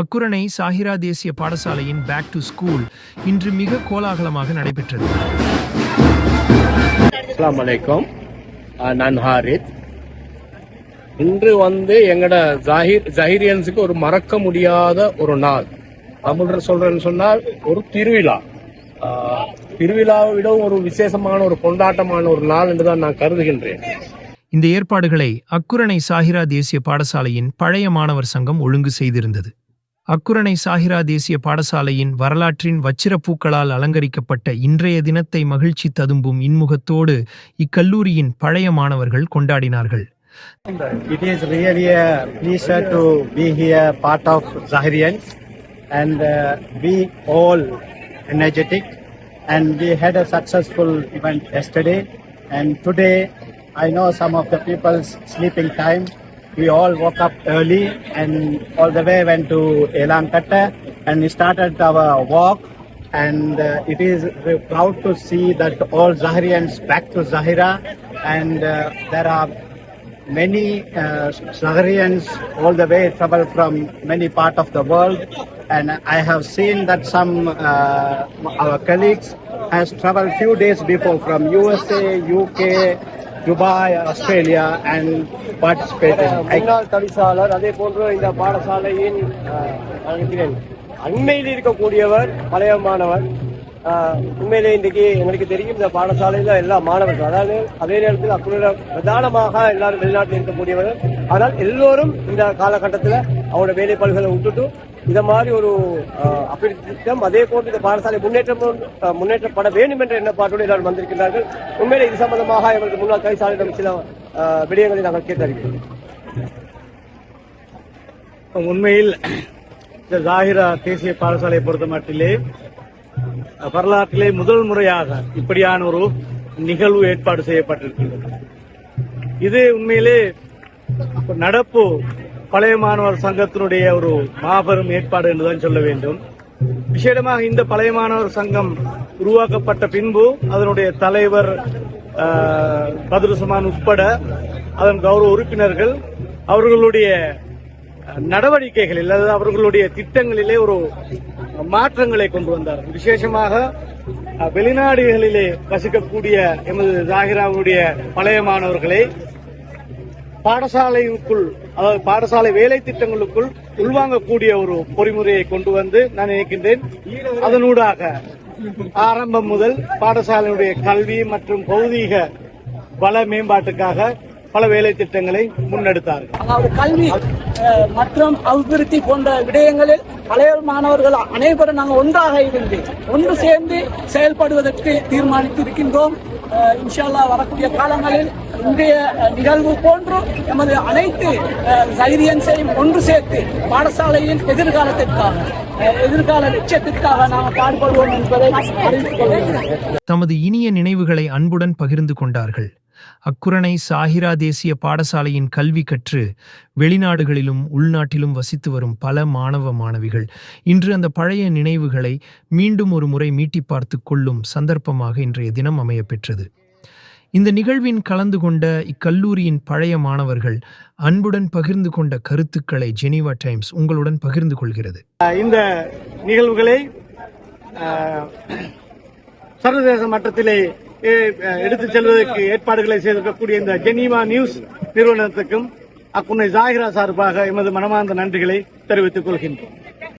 அக்குரணை சாஹிரா தேசிய பாடசாலையின் back to school இன்று மிக கோலாகலமாக நடைபெற்றது. அஸ்லாம் வலைக்கம் நான் ஹாரித். இன்று வந்து எங்கட ஜாகிர் ஜஹீரியன்ஸுக்கு ஒரு மறக்க முடியாத ஒரு நாள். தமிழ்ல சொல்றேன்னு சொன்னால் ஒரு திருவிழா. திருவிழாவை விட ஒரு விசேஷமான ஒரு கொண்டாட்டமான ஒரு நாள் என்று தான் நான் கருதுகின்றேன். இந்த ஏற்பாடுகளை அக்குரணை சாஹிரா தேசிய பாடசாலையின் பழைய மாணவர் சங்கம் ஒழுங்கு செய்திருந்தது. அக்குரணை சாஹிரா தேசிய பாடசாலையின் வரலாற்றின் வச்சிரப்பூக்களால் அலங்கரிக்கப்பட்ட இன்றைய தினத்தை மகிழ்ச்சி ததும்பும் இன்முகத்தோடு இக்கல்லூரியின் பழைய மாணவர்கள் கொண்டாடினார்கள் It is really a pleasure to be here, part of Zahirians, and uh, we all energetic. And we had a successful event yesterday, and today I know some of the people's sleeping time. We all woke up early and all the way went to Elankatta and we started our walk. And uh, it is we're proud to see that all Zahirians back to Zahira, and uh, there are many uh, all the way travel from many part of the world and I have seen that some uh, our colleagues has traveled few days before from USA, UK, Dubai Australia and participate முன்னாள் தவிசாளர் அதே போன்று இந்த பாடசாலையின் நான் நினைக்கிறேன் அண்மையில் இருக்கக்கூடியவர் பழைய மாணவர் உண்மையிலே இன்றைக்கு எங்களுக்கு தெரியும் இந்த பாடசாலையில எல்லா மாணவர்கள் அதாவது அதே நேரத்தில் அக்குள்ள பிரதானமாக எல்லாரும் வெளிநாட்டில் இருக்கக்கூடியவர்கள். ஆனால் எல்லோரும் இந்த காலகட்டத்தில் அவங்களோட வேலைப்பாடுகளை விட்டுட்டு இந்த மாதிரி ஒரு அஹ், அப்படி திட்டம் அதே போன்று இந்த பாடசாலை முன்னேற்றம் முன்னேற்றப்பட வேண்டும் என்ற எண்ணப்பாட்டோடு எல்லாரும் வந்திருக்கிறார்கள் உண்மையிலே இது சம்பந்தமாக எங்களுக்கு முன்னாள் கைசாலிடம் சில விடயங்களை நாங்கள் கேட்டறிகிறோம். உண்மையில் இந்த ஜாகிரா தேசிய பாடசாலையை பொறுத்த மட்டிலே வரலாற்றிலே முதல் முறையாக இப்படியான ஒரு நிகழ்வு ஏற்பாடு செய்யப்பட்டிருக்கின்றது. இது உண்மையிலே நடப்பு பழைய மாணவர் சங்கத்தினுடைய ஒரு மாபெரும் ஏற்பாடு என்றுதான் சொல்ல வேண்டும். விசேடமாக இந்த பழைய மாணவர் சங்கம் உருவாக்கப்பட்ட பின்பு அதனுடைய தலைவர் பதுருசமான் உட்பட அதன் கௌரவ உறுப்பினர்கள் அவர்களுடைய நடவடிக்கைகளில் அல்லது அவர்களுடைய திட்டங்களிலே ஒரு மாற்றங்களை கொண்டு வந்தார். விசேஷமாக வெளிநாடுகளிலே வசிக்கக்கூடிய எமது ஜாகிராவுடைய பழைய மாணவர்களை பாடசாலைக்குள் அதாவது பாடசாலை வேலை திட்டங்களுக்குள் உள்வாங்கக்கூடிய ஒரு பொறிமுறையை கொண்டு வந்து நான் நினைக்கின்றேன் அதனூடாக ஆரம்பம் முதல் பாடசாலையுடைய கல்வி மற்றும் பௌதீக வள மேம்பாட்டுக்காக பல வேலை திட்டங்களை முன்னெடுத்தார் அதாவது கல்வி அஹ், மற்றும் அபிவிருத்தி போன்ற விடயங்களில் பழைய மாணவர்கள் அனைவரும் நாங்கள் ஒன்றாக இருந்து ஒன்று சேர்ந்து செயல்படுவதற்கு தீர்மானித்து இருக்கின்றோம் இன்ஷால்லா வரக்கூடிய காலங்களில் இன்றைய நிகழ்வு போன்று நமது அனைத்து சைரியன்ஸையும் ஒன்று சேர்த்து பாடசாலையின் எதிர்காலத்திற்காக எதிர்கால லட்சியத்திற்காக நாம் பாடுபடுவோம் என்பதை தமது இனிய நினைவுகளை அன்புடன் பகிர்ந்து கொண்டார்கள். அக்குரணை சாஹிரா தேசிய பாடசாலையின் கல்வி கற்று வெளிநாடுகளிலும் உள்நாட்டிலும் வசித்து வரும் பல மாணவ மாணவிகள். இன்று அந்த பழைய நினைவுகளை மீண்டும் ஒரு முறை மீட்டி பார்த்து கொள்ளும் சந்தர்ப்பமாக இன்றைய தினம் அமையப் பெற்றது இந்த நிகழ்வின் கலந்து கொண்ட இக்கல்லூரியின் பழைய மாணவர்கள் அன்புடன் பகிர்ந்து கொண்ட கருத்துக்களை ஜெனீவா டைம்ஸ் உங்களுடன் பகிர்ந்து கொள்கிறது. இந்த நிகழ்வுகளை சர்வதேச மட்டத்திலே எடுத்து எடுத்துச் செல்வதற்கு ஏற்பாடுகளை செய்திருக்கக்கூடிய இந்த ஜெனீவா நியூஸ் நிறுவனத்துக்கும் அக்குன்னை ஜாகிரா சார்பாக எமது மனமார்ந்த நன்றிகளை தெரிவித்துக் கொள்கின்றோம்.